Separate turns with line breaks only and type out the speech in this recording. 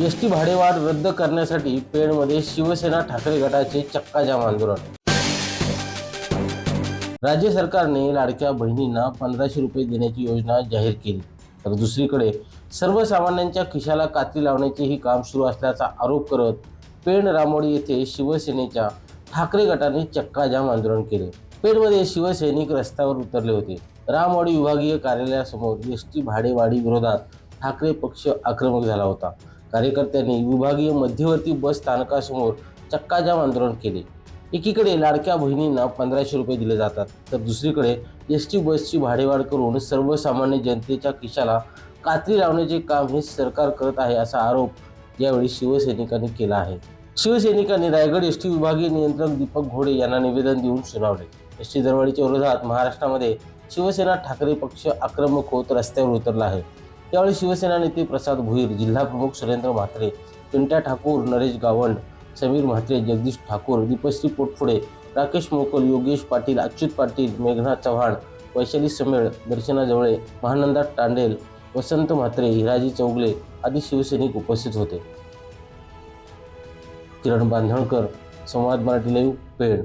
S T भाडेवाढ रद्द करण्यासाठी पेणमध्ये शिवसेना ठाकरे गटाचे चक्काजाम आंदोलन. राज्य सरकारने लाडक्या बहिणींना पंधराशे रुपये देण्याची योजना जाहीर केली. तर दुसरीकडे सर्वसामान्यांच्या खिशाला कात्री लावण्याचेही काम सुरू असल्याचा आरोप करत पेण रामोडी येथे शिवसेनेच्या ठाकरे गटाने चक्काजाम आंदोलन केले. पेणमध्ये शिवसैनिक रस्त्यावर उतरले होते. रामवाडी विभागीय कार्यालयासमोर एस टी भाडेवाढी विरोधात ठाकरे पक्ष आक्रमक झाला होता. कार्यकर्त्यांनी विभागीय मध्यवर्ती बस स्थानकासमोर चक्काजाम आंदोलन केले. एकीकडे लाडक्या बहिणींना पंधराशे रुपये दिले जातात तर दुसरीकडे एस टी बसची भाडेवाढ करून सर्वसामान्य जनतेच्या खिशाला कात्री लावण्याचे काम हे सरकार करत आहे असा आरोप यावेळी शिवसैनिकांनी केला आहे. शिवसैनिकांनी रायगड एस टी विभागीय नियंत्रक दीपक घोडे यांना निवेदन देऊन सुनावले. एस टी दरवाढीच्या विरोधात महाराष्ट्रामध्ये शिवसेना ठाकरे पक्ष आक्रमक होत रस्त्यावर उतरला आहे. यावेळी शिवसेना नेते प्रसाद भुईर जिल्हाप्रमुख सुरेंद्र म्हात्रे पिंट्या ठाकूर नरेश गावंड समीर म्हात्रे जगदीश ठाकूर दीपश्री पोटफुडे राकेश मोकल योगेश पाटील अच्युत पाटील मेघनाथ चव्हाण वैशाली समेळ दर्शना जवळे महानंदा टांडेल वसंत म्हात्रे हिराजी चौगले आदी शिवसैनिक उपस्थित होते. किरण बांधणकर संवाद मराठी लाईव्ह पेड